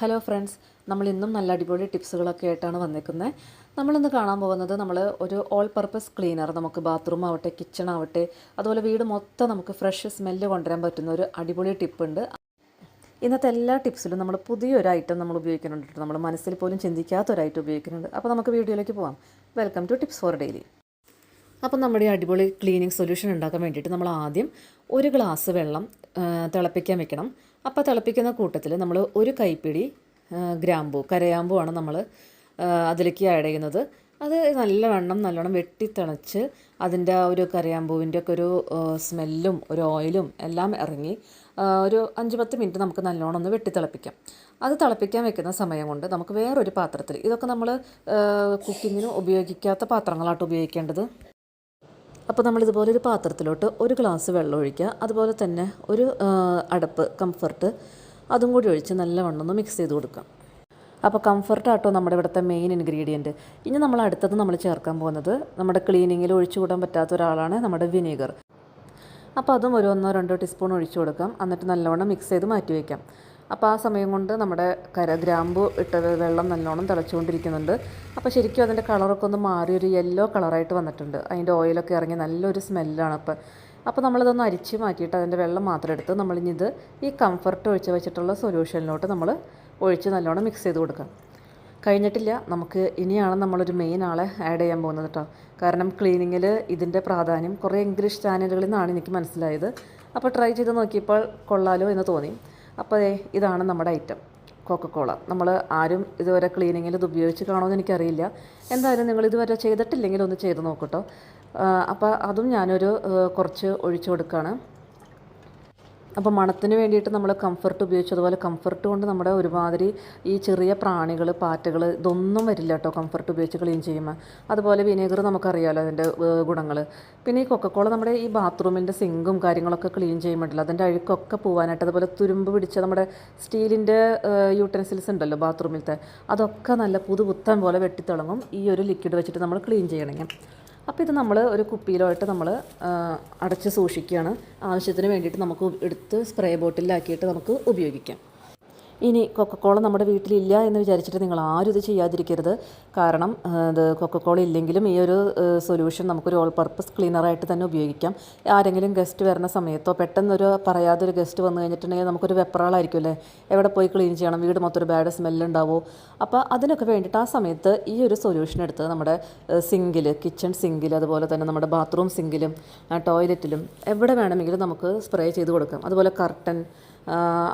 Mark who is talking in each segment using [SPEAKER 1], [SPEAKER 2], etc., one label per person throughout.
[SPEAKER 1] Hello friends നമ്മൾ ഇന്നും നല്ല അടിപൊളി ടിപ്സുകളൊക്കെ ആയിട്ടാണ് വന്നിരിക്കുന്നത്. നമ്മളിന്ന് കാണാൻ പോകുന്നത് നമ്മൾ ഒരു ഓൾ പർപ്പസ് ക്ലീനർ നമുക്ക് ബാത്റൂം ആവട്ടെ കിച്ചൺ ആവട്ടെ അതുപോലെ വീട് മൊത്തം നമുക്ക് ഫ്രഷ് സ്മെല്ല് കൊണ്ടുവരാൻ പറ്റുന്ന ഒരു അടിപൊളി ടിപ്പുണ്ട് ഇന്നത്തെ എല്ലാ ടിപ്സിലും നമ്മൾ പുതിയൊരു ഐറ്റം നമ്മൾ ഉപയോഗിക്കുന്നുണ്ട്. നമ്മൾ മനസ്സിൽ പോലും ചിന്തിക്കാത്ത ഒരു ഐറ്റം ഉപയോഗിക്കുന്നുണ്ട്. അപ്പോൾ നമുക്ക് വീഡിയോയിലേക്ക് പോകാം welcome to tips for daily appam നമ്മുടെ അടിപൊളി ക്ലീനിങ് സൊല്യൂഷൻ ഉണ്ടാക്കാൻ വേണ്ടിയിട്ട് നമ്മൾ ആദ്യം ഒരു ഗ്ലാസ് വെള്ളം തിളപ്പിക്കാൻ വെക്കണം. അപ്പോൾ തിളപ്പിക്കുന്ന കൂട്ടത്തിൽ നമ്മൾ ഒരു കൈപ്പിടി ഗ്രാമ്പൂ കരയാമ്പൂ ആണ് നമ്മൾ അതിലേക്ക് ആഡ് ചെയ്യുന്നത്. അത് നല്ലവണ്ണം നല്ലോണം വെട്ടിത്തിളച്ച് അതിന്റെ ആ ഒരു കരയാമ്പൂവിന്റെ ഒക്കെ ഒരു സ്മെല്ലും ഒരു ഓയിലും എല്ലാം ഇറങ്ങി ഒരു അഞ്ച് പത്ത് മിനിറ്റ് നമുക്ക് നല്ലോണം ഒന്ന് വെട്ടി തിളപ്പിക്കാം അത് തിളപ്പിക്കാൻ വെക്കുന്ന സമയം കൊണ്ട് നമുക്ക് വേറൊരു പാത്രത്തിൽ ഇതൊക്കെ നമ്മൾ കുക്കിങ്ങിന് ഉപയോഗിക്കാത്ത പാത്രങ്ങളായിട്ട് ഉപയോഗിക്കേണ്ടത്? അപ്പോൾ നമ്മൾ ഇതുപോലെ ഒരു പാത്രത്തിലോട്ട് ഒരു ഗ്ലാസ് വെള്ളം ഒഴിക്കുക. അതുപോലെ തന്നെ ഒരു അടപ്പ് കംഫർട്ട് അതും കൂടി ഒഴിച്ച് നല്ലവണ്ണം ഒന്ന് മിക്സ് ചെയ്ത് കൊടുക്കാം അപ്പോൾ കംഫർട്ടാട്ടോ നമ്മുടെ ഇവിടുത്തെ മെയിൻ ഇൻഗ്രീഡിയന്റ് ഇനി നമ്മൾ അടുത്തത് നമ്മൾ ചേർക്കാൻ പോകുന്നത് നമ്മുടെ ക്ലീനിങ്ങിൽ ഒഴിച്ചുകൂടാൻ പറ്റാത്ത ഒരാളാണ് നമ്മുടെ വിനീഗർ അപ്പോൾ അതും ഒരു ഒന്നോ രണ്ടോ ടീസ്പൂൺ ഒഴിച്ചു കൊടുക്കാം. എന്നിട്ട് നല്ലവണ്ണം മിക്സ് ചെയ്ത് മാറ്റി വയ്ക്കാം. അപ്പോൾ ആ സമയം കൊണ്ട് നമ്മുടെ കര ഗ്രാമ്പു ഇട്ട വെള്ളം നല്ലോണം തിളച്ചുകൊണ്ടിരിക്കുന്നുണ്ട്. അപ്പോൾ ശരിക്കും അതിന്റെ കളറൊക്കെ ഒന്ന് മാറി ഒരു യെല്ലോ കളറായിട്ട് വന്നിട്ടുണ്ട്. അതിന്റെ ഓയിലൊക്കെ ഇറങ്ങി നല്ലൊരു സ്മെല്ലാണ് അപ്പോൾ അപ്പോൾ നമ്മളിതൊന്ന് അരിച്ച് മാറ്റിയിട്ട് അതിന്റെ വെള്ളം മാത്രം എടുത്ത് നമ്മളിനി ഇത് ഈ കംഫർട്ട് ഒഴിച്ച് വെച്ചിട്ടുള്ള സൊല്യൂഷനിലോട്ട് നമ്മൾ ഒഴിച്ച് നല്ലോണം മിക്സ് ചെയ്ത് കൊടുക്കാം. കഴിഞ്ഞിട്ടില്ല. നമുക്ക് ഇനിയാണ് നമ്മളൊരു മെയിൻ ആളെ ആഡ് ചെയ്യാൻ പോകുന്നത് കേട്ടോ കാരണം ക്ലീനിങ്ങിൽ ഇതിന്റെ പ്രാധാന്യം കുറേ ഇംഗ്ലീഷ് ചാനലുകളിൽ നിന്നാണ് എനിക്ക് മനസ്സിലായത്. അപ്പോൾ ട്രൈ ചെയ്ത് നോക്കിയപ്പോൾ കൊള്ളാലോ എന്ന് തോന്നി. അപ്പോൾ ഇതാണ് നമ്മുടെ ഐറ്റം കോക്കക്കോള നമ്മൾ ആരും ഇതുവരെ ക്ലീനിങ്ങിൽ ഇത് ഉപയോഗിച്ച് കാണുമെന്ന് എനിക്കറിയില്ല. എന്തായാലും നിങ്ങൾ ഇതുവരെ ചെയ്തിട്ടില്ലെങ്കിൽ ഒന്ന് ചെയ്ത് നോക്കട്ടോ അപ്പോൾ അതും ഞാനൊരു കുറച്ച് ഒഴിച്ചു കൊടുക്കുകയാണ് അപ്പോൾ മണത്തിന് വേണ്ടിയിട്ട് നമ്മൾ കംഫർട്ട് ഉപയോഗിച്ചു. അതുപോലെ കംഫർട്ട് കൊണ്ട് നമ്മുടെ ഒരുമാതിരി ഈ ചെറിയ പ്രാണികൾ പാറ്റകൾ ഇതൊന്നും വരില്ല കേട്ടോ കംഫർട്ട് ഉപയോഗിച്ച് ക്ലീൻ ചെയ്യുമ്പോൾ അതുപോലെ വിനേഗർ നമുക്കറിയാമല്ലോ അതിന്റെ ഗുണങ്ങൾ പിന്നെ ഈ കൊക്കക്കോള നമ്മുടെ ഈ ബാത്റൂമിന്റെ സിങ്കും കാര്യങ്ങളൊക്കെ ക്ലീൻ ചെയ്യുമ്പോഴല്ലോ അതിന്റെ അഴുക്കൊക്കെ പോകാനായിട്ട് അതുപോലെ തുരുമ്പ് പിടിച്ച നമ്മുടെ സ്റ്റീലിന്റെ യൂട്ടൻസിൽസ് ഉണ്ടല്ലോ ബാത്റൂമിലത്തെ അതൊക്കെ നല്ല പുതുപുത്തൻ പോലെ വെട്ടിത്തിളങ്ങും ഈ ഒരു ലിക്വിഡ് വെച്ചിട്ട് നമ്മൾ ക്ലീൻ ചെയ്യണമെങ്കിൽ അപ്പോൾ ഇത് നമ്മൾ ഒരു കുപ്പിയിലോട്ട് നമ്മൾ അടച്ച് സൂക്ഷിക്കുകയാണ്. ആവശ്യത്തിന് വേണ്ടിയിട്ട് നമുക്ക് എടുത്ത് സ്പ്രേ ബോട്ടിലാക്കിയിട്ട് നമുക്ക് ഉപയോഗിക്കാം. ഇനി കൊക്കക്കോള നമ്മുടെ വീട്ടിലില്ല എന്ന് വിചാരിച്ചിട്ട് നിങ്ങൾ ആരും ഇത് ചെയ്യാതിരിക്കരുത്. കാരണം ഇത് കൊക്കക്കോള ഇല്ലെങ്കിലും ഈ ഒരു സൊല്യൂഷൻ നമുക്കൊരു ഓൾ പർപ്പസ് ക്ലീനറായിട്ട് തന്നെ ഉപയോഗിക്കാം. ആരെങ്കിലും ഗസ്റ്റ് വരുന്ന സമയത്തോ പെട്ടെന്നൊരു പറയാതൊരു ഗസ്റ്റ് വന്നു കഴിഞ്ഞിട്ടുണ്ടെങ്കിൽ നമുക്കൊരു വെപ്രാളായിരിക്കും അല്ലേ എവിടെ പോയി ക്ലീൻ ചെയ്യണം? വീട് മൊത്തം ഒരു ബാഡ് സ്മെല്ലുണ്ടാവോ അപ്പോൾ അതിനൊക്കെ വേണ്ടിയിട്ട് ആ സമയത്ത് ഈ ഒരു സൊല്യൂഷൻ എടുത്ത് നമ്മുടെ സിങ്കിൽ കിച്ചൺ സിങ്കിൽ അതുപോലെ തന്നെ നമ്മുടെ ബാത്റൂം സിങ്കിലും ടോയ്ലറ്റിലും എവിടെ വേണമെങ്കിലും നമുക്ക് സ്പ്രേ ചെയ്ത് കൊടുക്കാം. അതുപോലെ കർട്ടൻ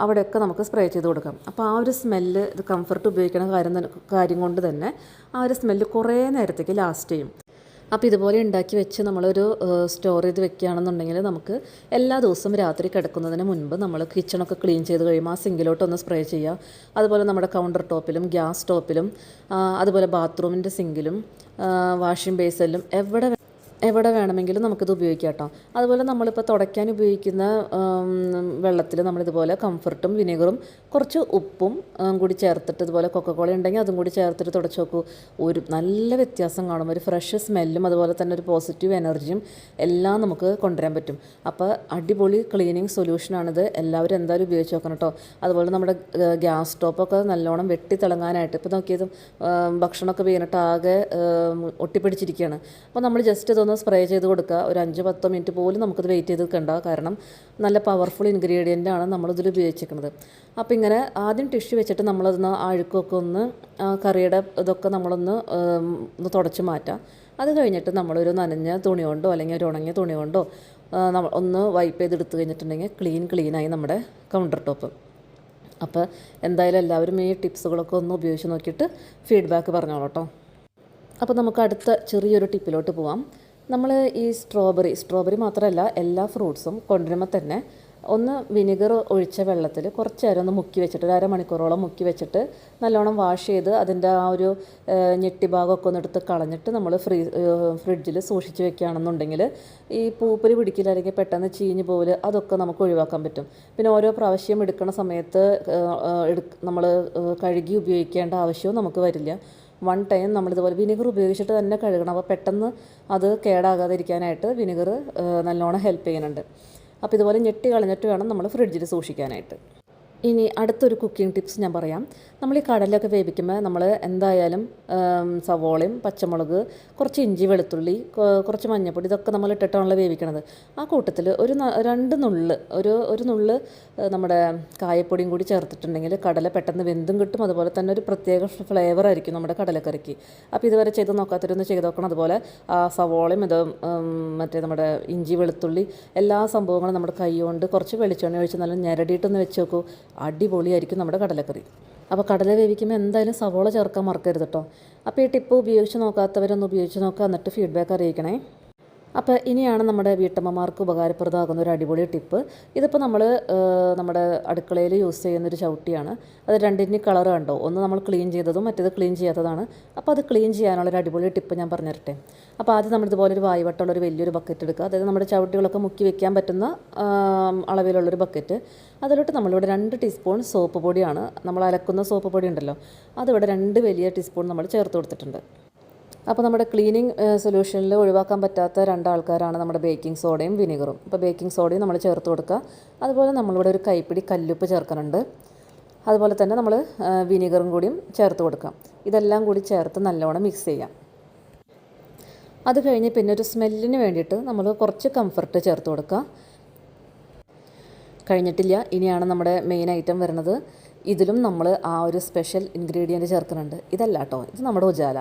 [SPEAKER 1] അവിടെയൊക്കെ നമുക്ക് സ്പ്രേ ചെയ്ത് കൊടുക്കാം. അപ്പോൾ ആ ഒരു സ്മെല്ല് ഇത് കംഫർട്ട് ഉപയോഗിക്കുന്ന കാര്യം കാര്യം കൊണ്ട് തന്നെ ആ ഒരു സ്മെല്ല് കുറേ നേരത്തേക്ക് ലാസ്റ്റ് ചെയ്യും. അപ്പോൾ ഇതുപോലെ ഉണ്ടാക്കി വെച്ച് നമ്മളൊരു സ്റ്റോർ ചെയ്ത് വെക്കുകയാണെന്നുണ്ടെങ്കിൽ നമുക്ക് എല്ലാ ദിവസവും രാത്രി കിടക്കുന്നതിന് മുൻപ് നമ്മൾ കിച്ചണൊക്കെ ക്ലീൻ ചെയ്ത് കഴിയുമ്പോൾ ആ സിങ്കിലോട്ടൊന്ന് സ്പ്രേ ചെയ്യുക. അതുപോലെ നമ്മുടെ കൗണ്ടർ ടോപ്പിലും ഗ്യാസ് ടോപ്പിലും അതുപോലെ ബാത്റൂമിന്റെ സിങ്കിലും വാഷിംഗ് ബേസിലും എവിടെ എവിടെ വേണമെങ്കിലും നമുക്കിത് ഉപയോഗിക്കാം കേട്ടോ. അതുപോലെ നമ്മളിപ്പോൾ തുടയ്ക്കാൻ ഉപയോഗിക്കുന്ന വെള്ളത്തിൽ നമ്മളിതുപോലെ കംഫർട്ടും വിനെഗറും കുറച്ച് ഉപ്പും കൂടി ചേർത്തിട്ട് ഇതുപോലെ കൊക്കക്കോള ഉണ്ടെങ്കിൽ അതും കൂടി ചേർത്തിട്ട് തുടച്ച് നോക്കൂ. ഒരു നല്ല വ്യത്യാസം കാണും. ഒരു ഫ്രഷ് സ്മെല്ലും അതുപോലെ തന്നെ ഒരു പോസിറ്റീവ് എനർജിയും എല്ലാം നമുക്ക് കൊണ്ടുവരാൻ പറ്റും. അപ്പോൾ അടിപൊളി ക്ലീനിങ് സൊല്യൂഷനാണിത് എല്ലാവരും എന്തായാലും ഉപയോഗിച്ച് നോക്കണം കേട്ടോ. അതുപോലെ നമ്മുടെ ഗ്യാസ് സ്റ്റോപ്പൊക്കെ നല്ലോണം വെട്ടി തിളങ്ങാനായിട്ട് ഇപ്പോൾ നോക്കിയത് ഭക്ഷണമൊക്കെ വീണിട്ട് ആകെ ഒട്ടിപ്പിടിച്ചിരിക്കുകയാണ്. അപ്പോൾ നമ്മൾ ജസ്റ്റ് ഇതൊന്ന് സ്പ്രേ ചെയ്ത് കൊടുക്കുക. ഒരു അഞ്ച് പത്തോ മിനിറ്റ് പോലും നമുക്കിത് വെയിറ്റ് ചെയ്ത് നിൽക്കണ്ട. കാരണം നല്ല പവർഫുൾ ഇൻഗ്രീഡിയന്റ് ആണ് നമ്മളിതിൽ ഉപയോഗിച്ചിരിക്കുന്നത്. അപ്പോൾ ഇങ്ങനെ ആദ്യം ടിഷ്യൂ വെച്ചിട്ട് നമ്മളതിന് അഴുക്കൊക്കെ ഒന്ന് കറിയുടെ ഇതൊക്കെ നമ്മളൊന്ന് ഒന്ന് തുടച്ച് മാറ്റാം. അത് കഴിഞ്ഞിട്ട് നമ്മളൊരു നനഞ്ഞ തുണി കൊണ്ടോ അല്ലെങ്കിൽ ഒരു ഉണങ്ങിയ തുണി കൊണ്ടോ നമ്മൾ ഒന്ന് വൈപ്പ് ചെയ്ത് എടുത്ത് കഴിഞ്ഞിട്ടുണ്ടെങ്കിൽ ക്ലീൻ ക്ലീനായി നമ്മുടെ കൗണ്ടർ ടോപ്പ് അപ്പോൾ എന്തായാലും എല്ലാവരും ഈ ടിപ്സുകളൊക്കെ ഒന്ന് ഉപയോഗിച്ച് നോക്കിയിട്ട് ഫീഡ്ബാക്ക് പറഞ്ഞോളൂ കേട്ടോ. അപ്പോൾ നമുക്ക് അടുത്ത ചെറിയൊരു ടിപ്പിലോട്ട് പോവാം. നമ്മൾ ഈ സ്ട്രോബെറി സ്ട്രോബെറി മാത്രമല്ല എല്ലാ ഫ്രൂട്ട്സും കൊണ്ടുവരുമ്പോൾ തന്നെ ഒന്ന് വിനെഗർ ഒഴിച്ച വെള്ളത്തിൽ കുറച്ച് നേരം ഒന്ന് മുക്കി വെച്ചിട്ട് ഒരു അരമണിക്കൂറോളം മുക്കി വെച്ചിട്ട് നല്ലോണം വാഷ് ചെയ്ത് അതിന്റെ ആ ഒരു ഞെട്ടി ഭാഗമൊക്കെ ഒന്ന് എടുത്ത് കളഞ്ഞിട്ട് നമ്മൾ ഫ്രീ ഫ്രിഡ്ജിൽ സൂക്ഷിച്ച് വെക്കുകയാണെന്നുണ്ടെങ്കിൽ ഈ പൂപ്പരി പിടിക്കില്ല പെട്ടെന്ന് ചീഞ്ഞ് പോകൽ അതൊക്കെ നമുക്ക് ഒഴിവാക്കാൻ പറ്റും. പിന്നെ ഓരോ പ്രാവശ്യം എടുക്കുന്ന സമയത്ത് നമ്മൾ കഴുകി ഉപയോഗിക്കേണ്ട ആവശ്യവും നമുക്ക് വരില്ല. വൺ ടൈം നമ്മളിതുപോലെ വിനെഗർ ഉപയോഗിച്ചിട്ട് തന്നെ കഴുകണം. അപ്പോൾ പെട്ടെന്ന് അത് കേടാകാതിരിക്കാനായിട്ട് വിനെഗർ നല്ലോണം ഹെൽപ്പ് ചെയ്യുന്നുണ്ട്. അപ്പോൾ ഇതുപോലെ ഞെട്ടി കളഞ്ഞിട്ട് വേണം നമ്മൾ ഫ്രിഡ്ജിൽ സൂക്ഷിക്കാനായിട്ട്. ഇനി അടുത്തൊരു കുക്കിംഗ് ടിപ്സ് ഞാൻ പറയാം. നമ്മൾ ഈ കടലൊക്കെ വേവിക്കുമ്പോൾ നമ്മൾ എന്തായാലും സവോളയും പച്ചമുളക് കുറച്ച് ഇഞ്ചി വെളുത്തുള്ളി കുറച്ച് മഞ്ഞൾപ്പൊടി ഇതൊക്കെ നമ്മൾ ഇട്ടിട്ടാണല്ലോ വേവിക്കണത്. ആ കൂട്ടത്തിൽ ഒരു രണ്ട് നുള്ള് ഒരു ഒരു നുള്ള് നമ്മുടെ കായപ്പൊടിയും കൂടി ചേർത്തിട്ടുണ്ടെങ്കിൽ കടല പെട്ടെന്ന് വെന്തും കിട്ടും. അതുപോലെ തന്നെ ഒരു പ്രത്യേക ഫ്ലേവർ ആയിരിക്കും നമ്മുടെ കടലക്കറിക്ക്. അപ്പോൾ ഇതുവരെ ചെയ്ത് നോക്കാത്തവരൊന്ന് ചെയ്ത് നോക്കണം. അതുപോലെ ആ സവോളയും ഇത് മറ്റേ നമ്മുടെ ഇഞ്ചി വെളുത്തുള്ളി എല്ലാ സംഭവങ്ങളും നമ്മുടെ കൈ കൊണ്ട് കുറച്ച് വെളിച്ചെണ്ണ ഒഴിച്ച് നല്ല ഞെരടിയിട്ടൊന്ന് വെച്ച് നോക്കൂ. അടിപൊളിയായിരിക്കും നമ്മുടെ കടലക്കറി. അപ്പോൾ കടല വേവിക്കുമ്പോൾ എന്തായാലും സവോള ചേർക്കാൻ മറക്കരുത് കേട്ടോ അപ്പോൾ ഈ ടിപ്പ് ഉപയോഗിച്ച് നോക്കാത്തവരൊന്ന് ഉപയോഗിച്ച് നോക്കുക എന്നിട്ട് ഫീഡ്ബാക്ക് അറിയിക്കണേ. അപ്പോൾ ഇനിയാണ് നമ്മുടെ വീട്ടമ്മമാർക്ക് ഉപകാരപ്രദമാകുന്ന ഒരു അടിപൊളി ടിപ്പ്. ഇതിപ്പോൾ നമ്മൾ നമ്മുടെ അടുക്കളയിൽ യൂസ് ചെയ്യുന്നൊരു ചവിട്ടിയാണ്. അത് രണ്ടിന്റെ കളർ കണ്ടോ? ഒന്ന് നമ്മൾ ക്ലീൻ ചെയ്തതും മറ്റേത് ക്ലീൻ ചെയ്യാത്തതാണ്. അപ്പോൾ അത് ക്ലീൻ ചെയ്യാനുള്ള ഒരു അടിപൊളി ടിപ്പ് ഞാൻ പറഞ്ഞു തരട്ടെ അപ്പോൾ ആദ്യം നമ്മൾ ഇതുപോലെ ഒരു വായുവട്ടമുള്ള ഒരു വലിയൊരു ബക്കറ്റ് എടുക്കുക. അതായത് നമ്മുടെ ചവിട്ടികളൊക്കെ മുക്കി വെക്കാൻ പറ്റുന്ന അളവിലുള്ളൊരു ബക്കറ്റ്. അതിലോട്ട് നമ്മളിവിടെ രണ്ട് ടീസ്പൂൺ സോപ്പ് പൊടിയാണ്. നമ്മൾ അലക്കുന്ന സോപ്പ് പൊടി ഉണ്ടല്ലോ. അതിവിടെ രണ്ട് വലിയ ടീസ്പൂൺ നമ്മൾ ചേർത്ത് കൊടുത്തിട്ടുണ്ട്. അപ്പോൾ നമ്മുടെ ക്ലീനിങ് സൊല്യൂഷനിൽ ഒഴിവാക്കാൻ പറ്റാത്ത രണ്ടാൾക്കാരാണ് നമ്മുടെ ബേക്കിംഗ് സോഡയും വിനീഗറും അപ്പോൾ ബേക്കിംഗ് സോഡയും നമ്മൾ ചേർത്ത് കൊടുക്കുക. അതുപോലെ നമ്മളിവിടെ ഒരു കൈപ്പിടി കല്ലുപ്പ് ചേർക്കുന്നുണ്ട്. അതുപോലെ തന്നെ നമ്മൾ വിനീഗറും കൂടിയും ചേർത്ത് കൊടുക്കാം ഇതെല്ലാം കൂടി ചേർത്ത് നല്ലോണം മിക്സ് ചെയ്യാം. അത് കഴിഞ്ഞ് പിന്നെ ഒരു സ്മെല്ലിന് വേണ്ടിയിട്ട് നമ്മൾ കുറച്ച് കംഫർട്ട് ചേർത്ത് കൊടുക്കുക. കഴിഞ്ഞിട്ടില്ല. ഇനിയാണ് നമ്മുടെ മെയിൻ ഐറ്റം വരുന്നത്. ഇതിലും നമ്മൾ ആ ഒരു സ്പെഷ്യൽ ഇൻഗ്രീഡിയന്റ് ചേർക്കുന്നുണ്ട്. ഇതല്ല കേട്ടോ ഇത് നമ്മുടെ ഉജാല.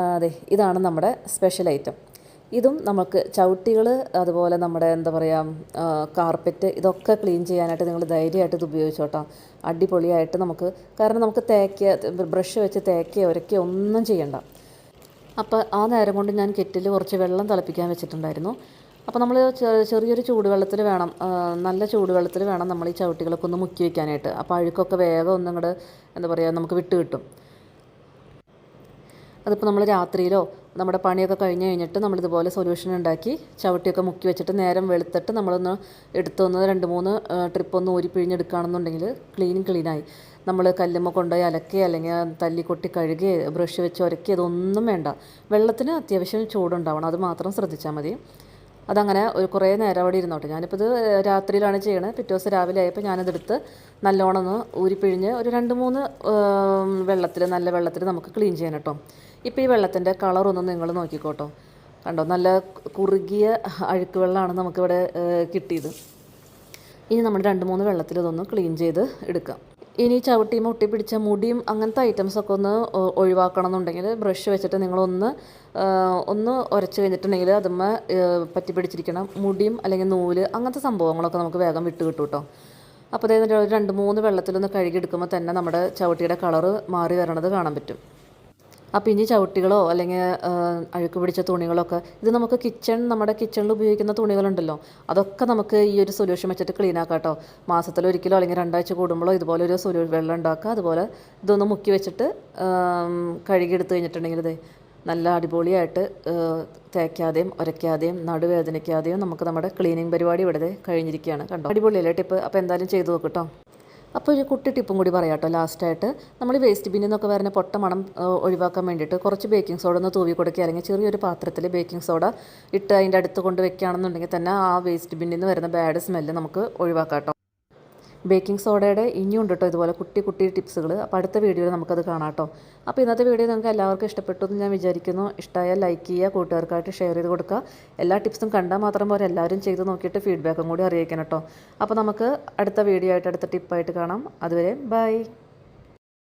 [SPEAKER 1] അതെ ഇതാണ് നമ്മുടെ സ്പെഷ്യൽ ഐറ്റം ഇതും നമുക്ക് ചവിട്ടികൾ അതുപോലെ നമ്മുടെ എന്താ പറയുക കാർപ്പറ്റ് ഇതൊക്കെ ക്ലീൻ ചെയ്യാനായിട്ട് നിങ്ങൾ ധൈര്യമായിട്ട് ഇത് ഉപയോഗിച്ചോട്ടോ. അടിപൊളിയായിട്ട് നമുക്ക് കാരണം നമുക്ക് തേക്കുക ബ്രഷ് വെച്ച് തേക്കുക ഉരയ്ക്കുക ഒന്നും ചെയ്യണ്ട. അപ്പോൾ ആ നേരം കൊണ്ട് ഞാൻ കെറ്റിൽ കുറച്ച് വെള്ളം തിളപ്പിക്കാൻ വെച്ചിട്ടുണ്ടായിരുന്നു. അപ്പോൾ നമ്മൾ ചെറിയൊരു ചൂടുവെള്ളത്തിൽ വേണം നല്ല ചൂടുവെള്ളത്തിൽ വേണം നമ്മൾ ഈ ചവിട്ടികളൊക്കെ ഒന്ന് മുക്കി വയ്ക്കാനായിട്ട് അപ്പോൾ അഴുക്കൊക്കെ വേഗം ഒന്നും കൂടെ എന്താ പറയുക നമുക്ക് വിട്ട് കിട്ടും. അതിപ്പോൾ നമ്മൾ രാത്രിയിലോ നമ്മുടെ പണിയൊക്കെ കഴിഞ്ഞ് കഴിഞ്ഞിട്ട് നമ്മളിതുപോലെ സൊല്യൂഷൻ ഉണ്ടാക്കി ചവിട്ടിയൊക്കെ മുക്കി വെച്ചിട്ട് നേരം വെളുത്തിട്ട് നമ്മളൊന്ന് എടുത്തൊന്ന് രണ്ട് മൂന്ന് ട്രിപ്പ് ഒന്ന് ഊരി പിഴിഞ്ഞെടുക്കുകയാണെന്നുണ്ടെങ്കിൽ ക്ലീൻ ക്ലീനായി നമ്മൾ കല്ലുമ്മ കൊണ്ടുപോയി അലക്കി അല്ലെങ്കിൽ തല്ലിക്കൊട്ടി കഴുകി ബ്രഷ് വെച്ച് ഉരക്കി അതൊന്നും വേണ്ട. വെള്ളത്തിന് അത്യാവശ്യം ചൂടുണ്ടാവണം അത് മാത്രം ശ്രദ്ധിച്ചാൽ മതി. അതങ്ങനെ ഒരു കുറേ നേരം അവിടെ ഇരുന്നോട്ടെ. ഞാനിപ്പോൾ ഇത് രാത്രിയിലാണ് ചെയ്യണത്. പിറ്റേ ദിവസം രാവിലെ ആയപ്പോൾ ഞാനിതെടുത്ത് നല്ലോണം ഒന്ന് ഊരിപ്പിഴിഞ്ഞ് ഒരു രണ്ട് മൂന്ന് വെള്ളത്തിൽ നല്ല വെള്ളത്തിൽ നമുക്ക് ക്ലീൻ ചെയ്യണം കേട്ടോ. ഇപ്പോൾ ഈ വെള്ളത്തിന്റെ കളറൊന്നും നിങ്ങൾ നോക്കിക്കോട്ടോ. കണ്ടോ നല്ല കുറുകിയ അഴുക്ക് വെള്ളമാണ് നമുക്കിവിടെ കിട്ടിയത്. ഇനി നമ്മൾ രണ്ട് മൂന്ന് വെള്ളത്തിൽ ഇതൊന്ന് ക്ലീൻ ചെയ്ത് എടുക്കാം. ഇനി ചവിട്ടി മുട്ടി പിടിച്ച മുടിയും അങ്ങനത്തെ ഐറ്റംസ് ഒക്കെ ഒന്ന് ഒഴിവാക്കണം എന്നുണ്ടെങ്കിൽ ബ്രഷ് വെച്ചിട്ട് നിങ്ങളൊന്ന് ഒന്ന് ഉരച്ച് കഴിഞ്ഞിട്ടുണ്ടെങ്കിൽ അതുമ്മ പറ്റി പിടിച്ചിരിക്കണം മുടിയും അല്ലെങ്കിൽ നൂൽ അങ്ങനത്തെ സംഭവങ്ങളൊക്കെ നമുക്ക് വേഗം വിട്ട് കിട്ടും കേട്ടോ അപ്പോൾ അതായത് രണ്ട് മൂന്ന് വെള്ളത്തിലൊന്ന് കഴുകിയെടുക്കുമ്പോൾ തന്നെ നമ്മുടെ ചവിട്ടിയുടെ കളറ് മാറി വരണത് കാണാൻ പറ്റും. അപ്പോൾ ഇനി ചവിട്ടികളോ അല്ലെങ്കിൽ അഴുക്ക് പിടിച്ച തുണികളൊക്കെ ഇത് നമുക്ക് കിച്ചൺ നമ്മുടെ കിച്ചണിൽ ഉപയോഗിക്കുന്ന തുണികളുണ്ടല്ലോ അതൊക്കെ നമുക്ക് ഈ ഒരു സൊല്യൂഷൻ വെച്ചിട്ട് ക്ലീൻ ആക്കാം കേട്ടോ. മാസത്തിലൊരിക്കലോ അല്ലെങ്കിൽ രണ്ടാഴ്ച കൂടുമ്പോഴോ ഇതുപോലെ ഒരു സൊല്യൂ വെള്ളം ഉണ്ടാക്കുക. അതുപോലെ ഇതൊന്ന് മുക്കി വെച്ചിട്ട് കഴുകി കഴുകിയെടുത്ത് കഴിഞ്ഞിട്ടുണ്ടെങ്കിൽ നല്ല അടിപൊളിയായിട്ട് തേക്കാതെയും ഉരയ്ക്കാതെയും നടുവേദനിക്കാതെയും നമുക്ക് നമ്മുടെ ക്ലീനിങ് പരിപാടി ഇവിടെ കഴിഞ്ഞിരിക്കുകയാണ്. കണ്ടോ? അടിപൊളിയല്ലേ ടിപ്പ്? അപ്പോൾ എന്തായാലും ചെയ്തു നോക്ക് കേട്ടോ. അപ്പോൾ ഒരു കുട്ടി ടിപ്പും കൂടി പറയാം കേട്ടോ ലാസ്റ്റായിട്ട് നമ്മൾ വേസ്റ്റ് ബിന്നിൽ നിന്നൊക്കെ വരുന്ന പൊട്ട മണം ഒഴിവാക്കാൻ വേണ്ടിയിട്ട് കുറച്ച് ബേക്കിംഗ് സോഡ ഒന്ന് തൂവി കൊടുക്കുക. അല്ലെങ്കിൽ ചെറിയൊരു പാത്രത്തിൽ ബേക്കിംഗ് സോഡ ഇട്ട് അതിന്റെ അടുത്ത് കൊണ്ട് വെക്കുകയാണെന്നുണ്ടെങ്കിൽ തന്നെ ആ വേസ്റ്റ് ബിന്നിൽ നിന്ന് വരുന്ന ബാഡ് സ്മെല്ല് നമുക്ക് ഒഴിവാക്കാം ബേക്കിംഗ് സോഡയുടെ ഇനിയും ഉണ്ട് കേട്ടോ ഇതുപോലെ കുട്ടി കുട്ടി ടിപ്സുകൾ അപ്പോൾ അടുത്ത വീഡിയോയിൽ നമുക്കത് കാണാം കേട്ടോ. അപ്പോൾ ഇന്നത്തെ വീഡിയോ നിങ്ങൾക്ക് എല്ലാവർക്കും ഇഷ്ടപ്പെട്ടു എന്ന് ഞാൻ വിചാരിക്കുന്നു. ഇഷ്ടമായാൽ ലൈക്ക് ചെയ്യുക കൂട്ടുകാർക്കായിട്ട് ഷെയർ ചെയ്ത് കൊടുക്കുക. എല്ലാ ടിപ്സും കണ്ടാൽ മാത്രം പോരെ. എല്ലാവരും ചെയ്ത് നോക്കിയിട്ട് ഫീഡ്ബാക്കും കൂടി അറിയിക്കണം കേട്ടോ. അപ്പോൾ നമുക്ക് അടുത്ത വീഡിയോ ആയിട്ട് അടുത്ത ടിപ്പായിട്ട് കാണാം. അതുവരെ ബൈ.